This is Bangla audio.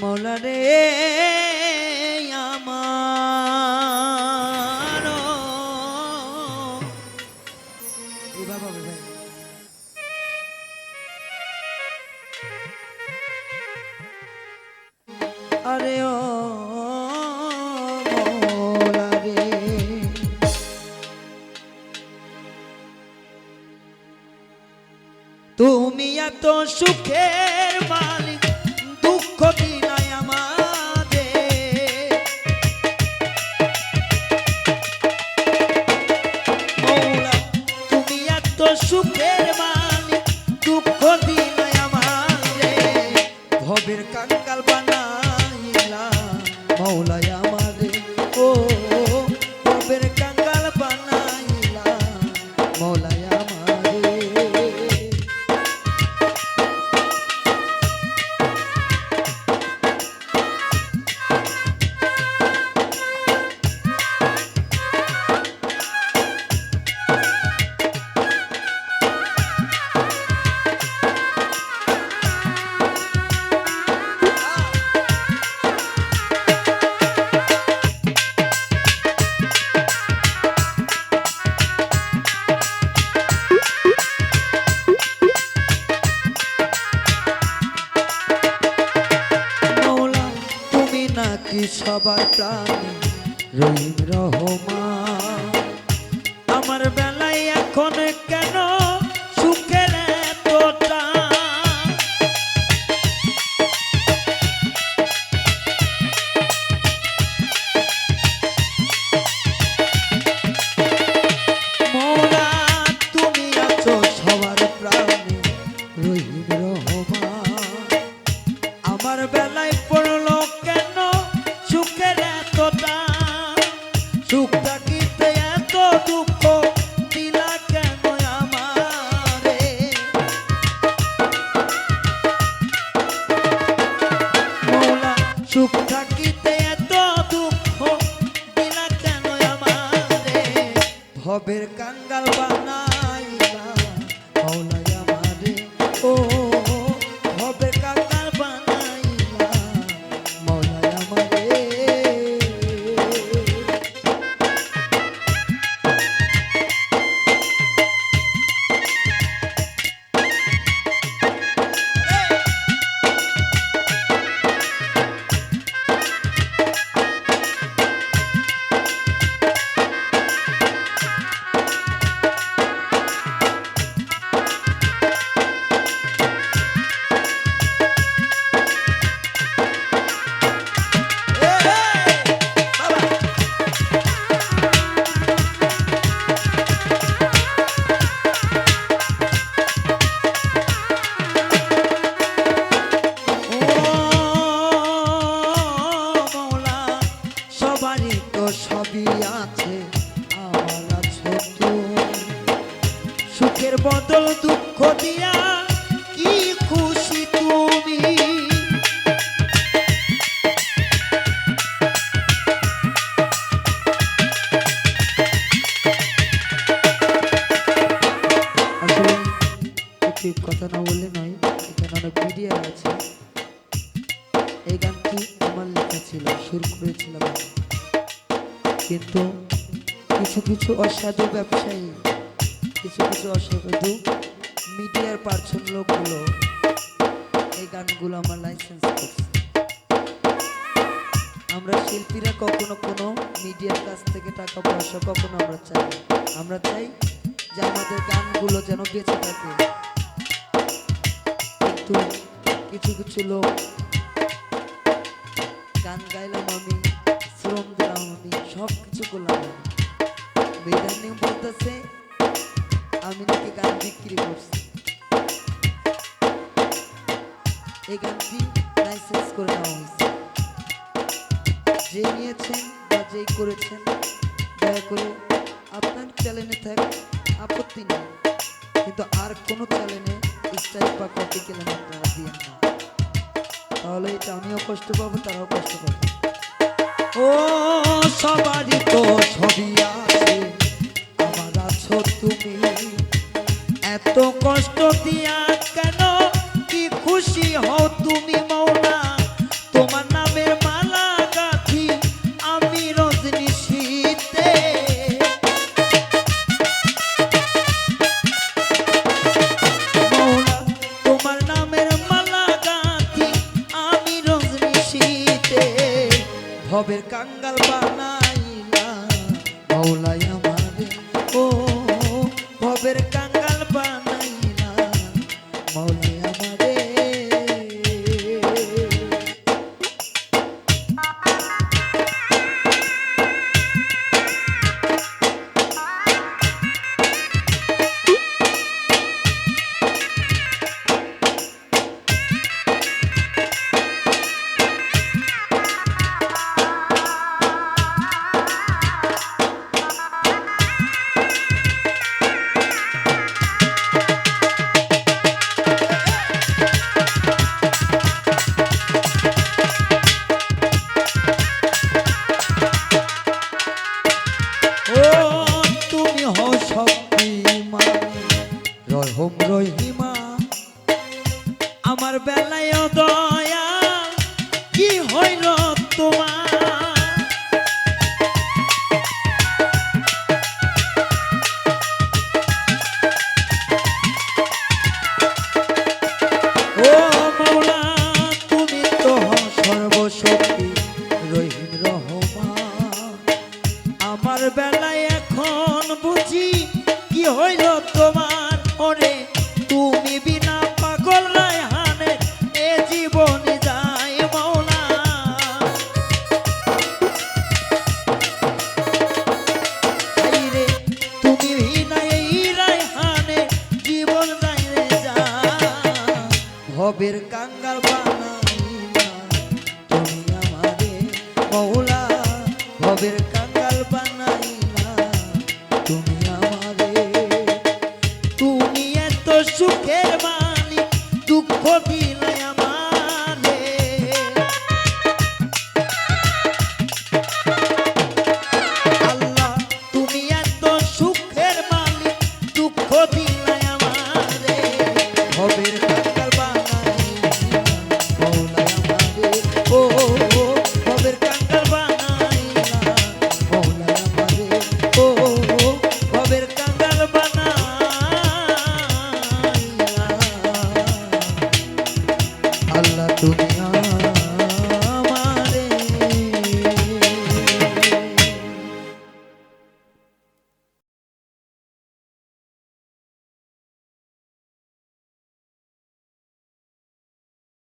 মৌলা রে আমার ভাই আরে তুমি এত সুখের মালিক সবার প্রাণী। রহিম মৌলা অনেক মিডিয়া আছে। এই গানটি আমার লেখা ছিল, সুর করেছিলাম কিন্তু কিছু কিছু অসাধু ব্যবসায়ী, কিছু কিছু অসাধু মিডিয়ার পার্সন লোকগুলো এই গানগুলো আমার লাইসেন্স করছে। আমরা শিল্পীরা কখনো কোনো মিডিয়ার কাছ থেকে টাকা পয়সা কখনো আমরা চাই আমরা চাই যে আমাদের গানগুলো যেন বেঁচে থাকে। কিন্তু কিছু কিছু লোক গান গাইলাম আমি, শ্রম দিলাম আমি সব কিছু করলাম আমি। বেদানি বলতেছে, আমি নাকি গান বিক্রি করছি। এই গানটি লাইসেন্স করে নেওয়া হয়েছে। যে নিয়েছেন বা যেই করেছেন, দয়া করে আপনার চ্যানেলে থাক, আপত্তি নেই। কিন্তু আর কোনো চ্যানেলে স্ট্রাইক বা কপি কিলেন আপনারা দিয়ে না। তাহলে এটা আমিও কষ্ট পাবো, তারাও কষ্ট পাবো। ও, সবারই তো ছবি আছে, আমার আছো তুমি। এত কষ্ট দিয়া কেন কি খুশি হও ভবের কাঙ্গাল বানাইলা মৌলায়া দয়া কি হইল বানাইয়া তুমি আমারে মৌলা ভবের কা দুনিয়া